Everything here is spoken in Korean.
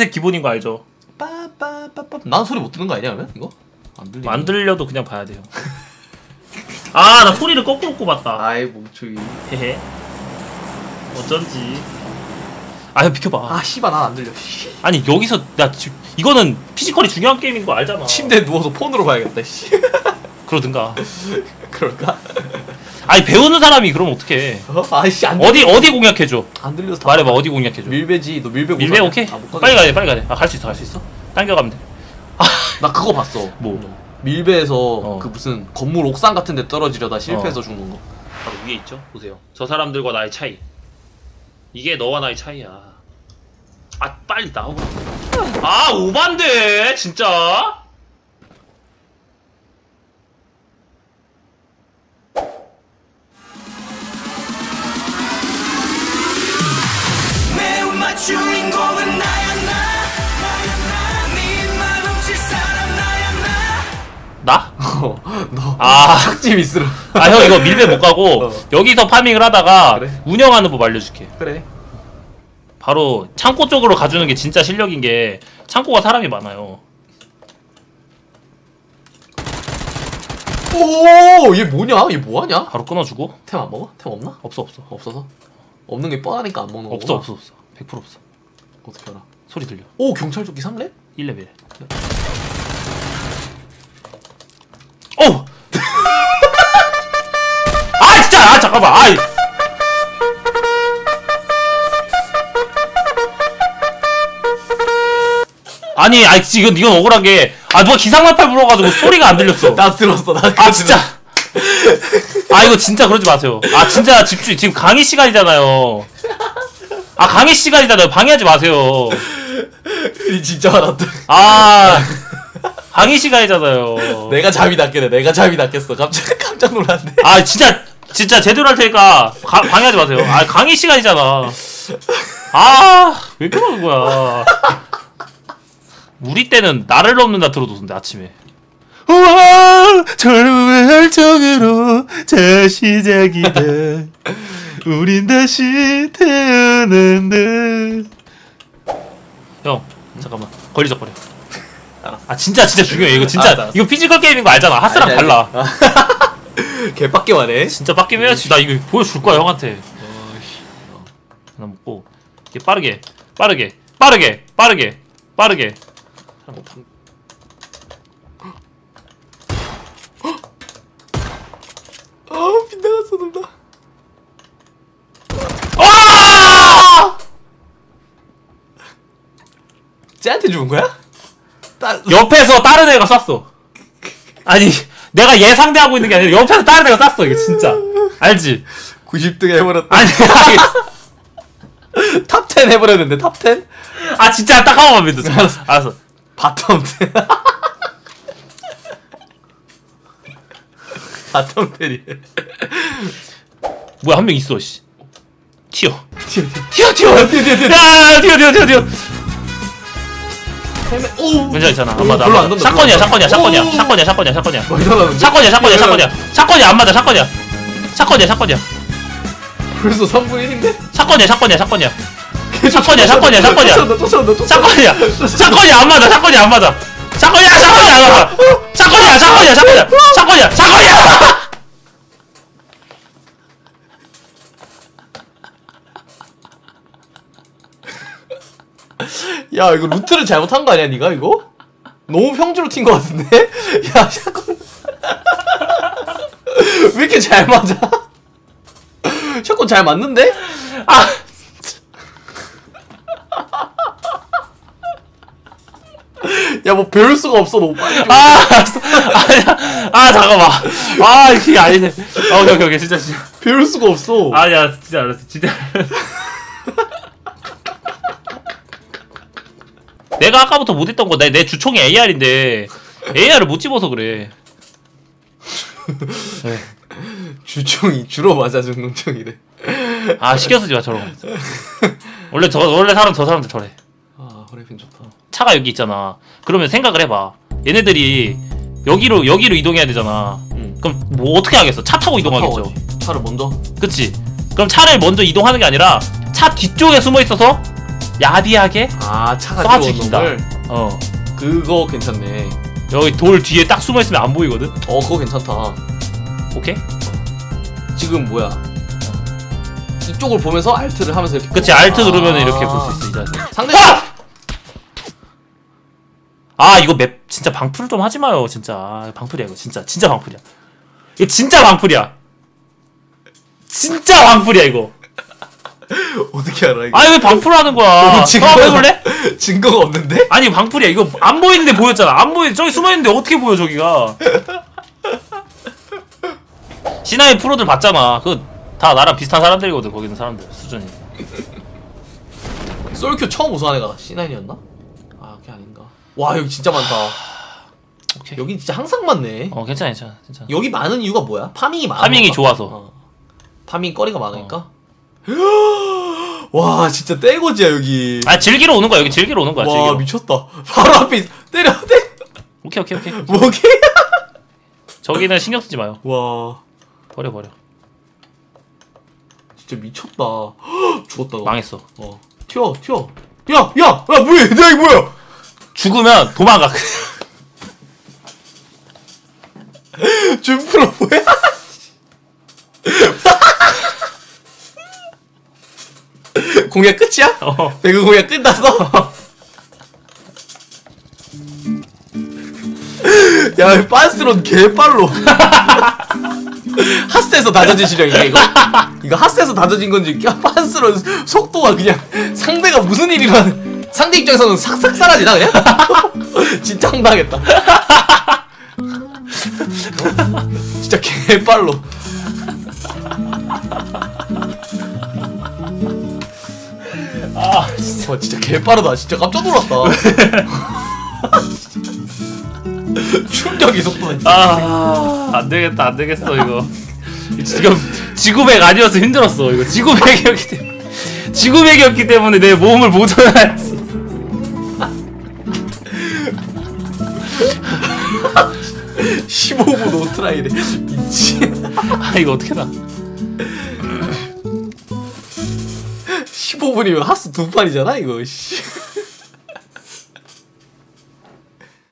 파란색 기본인 거 알죠? 빠빠빠빠. 난 소리 못 듣는 거 아니야 그러면 이거? 안 들리. 안 들려도 그냥 봐야 돼요. 아, 나 소리를 거꾸로 꼽았다. 아이 멍청이. 헤헤. 어쩐지. 아, 형 비켜봐. 아 씨발 난 안 들려. 씨. 아니 여기서 나 지, 이거는 피지컬이 중요한 게임인 거 알잖아. 침대에 누워서 폰으로 봐야겠다. 씨. 그러든가. 그럴까? 아니 배우는 사람이 그러면 어떡해. 어? 아이씨 안 어디 어디 공략해줘. 안 들려서 다- 말해봐 어디 공략해줘. 밀배지. 너 밀배 못 밀배? 오케이. 아, 못. 빨리 가야 돼 빨리 가야 돼. 아 갈 수 있어 갈 수 있어. 당겨가면 돼. 나 그거 봤어. 뭐? 밀배에서 어. 그 무슨 건물 옥상 같은 데 떨어지려다 실패해서 죽는 거. 바로 위에 있죠. 보세요. 저 사람들과 나의 차이. 이게 너와 나의 차이야. 아 빨리 나오고. 아 오반데 진짜. 너 아. 착지 미스로. 아 형 이거 밀배 못 가고 어. 여기서 파밍을 하다가 그래. 운영하는 법 알려줄게. 그래. 바로 창고 쪽으로 가주는 게 진짜 실력인 게 창고가 사람이 많아요. 오, 얘 뭐냐? 얘 뭐하냐? 바로 끊어주고 템 안 먹어? 템 없나? 없어 없어 없어서? 없는 게 뻔하니까 안 먹는 거구나. 없어 없어 없어 100% 없어 어떻게 알아? 소리 들려 오, 경찰조끼 3렙? 1레벨 아 잠깐만 아이 아니 아이 지금 이건 억울한 게아 누가 기상말팔 불어가지고 소리가 안 들렸어 나 들었어. 나 아 진짜 아 이거 진짜 그러지 마세요 아 진짜 집중 지금 강의 시간이잖아요 아 강의 시간이잖아요 방해하지 마세요. 진짜 알았다. 아 강의 시간이잖아요 내가 잠이 났겠네. 내가 잠이 났겠어. 깜짝 깜짝 놀랐네. 아 진짜 진짜 제대로 할 테니까 가, 방해하지 마세요. 아 강의 시간이잖아. 아왜 그러는 거야? 우리 때는 나를 넘는다 들어도는데 아침에. 우와 젊은 열정으로 자 시작이다 우린 다시 태어난다 형 잠깐만. 걸리적거려. 아 진짜 진짜 중요해. 이거 진짜 알았어, 알았어. 이거 피지컬 게임인 거 알잖아. 하스랑 알지, 달라. 알지. 개빡게 하네. 진짜 빡김 해야지 나 이거 보여줄 거야 형한테 하나 먹고 이게 빠르게 빠르게 빠르게 빠르게 빠르게 아, 빗나갔어, 놀다. 아! 쟤한테 죽은 거야? 딸. 옆에서 다른 애가 쐈어 아니 내가 예상대하고 있는 게 아니라 옆에서 다른 애가 쐈어 이게 진짜 알지 90등 해버렸다. 아니 탑10 해버렸는데, 탑10? 아 진짜 딱한 번만 믿어 알았어. 알았어 바텀 10. 바텀 10이래. 뭐야 한 명 있어 씨 튀어 튀어, 튀어 튀어. 튀어 뛰어. 야 튀어 튀어 튀어 튀어 헤매- 오! 괜찮아 안 오, 맞아 안 별로 맞아 안 던져, 샷건이야 별로 안 샷건이야. 샷건이야 오! 샷건이야 샷건이야 샷건이야 많이 날아가는데? 샷건이야 샷건이야 샷건이야 샷건이야 안 맞아 샷건이야 샷건이야 샷건이야 벌써 3분 1인데? 샷건이야 샷건이야 샷건이야 샷건이야 샷건이야 샷건이야 쫓아온다, 쫓아온다, 쫓아온다. 샷건이야 샷건이야 안 맞아 샷건이야 안 맞아 샷건이야 샷건이야 안 맞아 샷건이야 샷건이야 샷건이야 샷건이야 샷건이야 야, 이거 루트를 잘못한 거 아니야, 니가 이거? 너무 평지로 튄 거 같은데? 야, 샷건. 왜 이렇게 잘 맞아? 샷건 잘 맞는데? 아 야, 뭐 배울 수가 없어, 너무 빨리. 아, 알았어. 아니야. 아, 잠깐만. 아, 이게 아니네. 아, 오케이, 오케이, 오케이. 진짜, 진짜. 배울 수가 없어. 아니야, 진짜 알았어. 진짜. 내가 아까부터 못했던 거, 내, 내 주총이 AR인데, AR을 못 집어서 그래. 네. 주총이 주로 맞아, 중농총이래. 아, 신경 쓰지 마, 저런 거. 원래 저, 원래 사람, 저 사람들 저래. 아, 허리핀 좋다. 차가 여기 있잖아. 그러면 생각을 해봐. 얘네들이 여기로, 여기로 이동해야 되잖아. 응. 그럼 뭐 어떻게 하겠어? 차 타고 이동하겠죠. 차를 먼저. 그치? 그럼 차를 먼저 이동하는 게 아니라 차 뒤쪽에 숨어 있어서 야비하게 아 차가 쏴 들어온 죽인다. 놈을 어. 그거 괜찮네. 여기 돌 뒤에 딱 숨어 있으면 안 보이거든. 어 그거 괜찮다. 오케이. 지금 뭐야? 이쪽을 보면서 알트를 하면서 이렇게 그치 보- 알트 누르면 아. 이렇게 볼 수 있어 이 자세. 상대 아 이거 맵 진짜 방풀 좀 하지 마요 진짜. 아, 방풀이야 이거. 진짜 진짜 방풀이야. 이거 진짜 방풀이야. 진짜 방풀이야 이거 어떻게 알아 이거? 아니 왜 방풀 하는 거야? 어, 해볼래? 증거가 없는데? 아니 방풀이야. 이거 안 보이는데 보였잖아. 안 보이 저기 숨어 있는데 어떻게 보여 저기가? 시나이 프로들 봤잖아. 그 다 나랑 비슷한 사람들이거든 거기 있는 사람들 수준이. 솔큐 처음 우승한 애가 C9이었나? 아 그게 아닌가. 와 여기 진짜 많다. 오케이. 여기 진짜 항상 많네. 어 괜찮아 괜찮아 괜찮아. 여기 많은 이유가 뭐야? 파밍이 많아 파밍이 좋아서. 어. 파밍 거리가 많으니까 와 진짜 떼고지야 여기. 아 즐기러 오는 거야 여기 즐기러 오는 거야 와 즐기러. 미쳤다. 바로 앞에 있- 때려 때려 오케이 오케이 오케이. 뭐게? 저기는 신경 쓰지 마요. 와. 버려 버려. 진짜 미쳤다. 헉, 죽었다 너. 망했어. 어. 튀어 튀어. 야야 야 뭐야 야 이거 뭐야? 죽으면 도망가. 준프로 뭐야? 공약 끝이야? 어. 배그 공약 끝났어? 야, 빤스론 개빨로. 하스에서 다져진 실력이야, 이거? 이거 하스에서 다져진 건지, 야, 빤스론 속도가 그냥 상대가 무슨 일이라는. 상대 입장에서는 삭삭 사라지나, 그냥? 진짜 황당하겠다. 진짜 개빨로. 아, 진짜, 진짜 개빠르다. 진짜 깜짝 놀랐다. 충격이 진짜. 아, 안 되겠다, 안 되겠어, 이거. 지금 지구백 아니어서 힘들었어. 이거 지구백이었기 때문에. 지구백이었기 때문에 내 몸을 보존할 수. 15분 오트라이래. 미친. 아, 이거 어떻게 나? 15분이면 하스 두 판이잖아, 이거. 씨.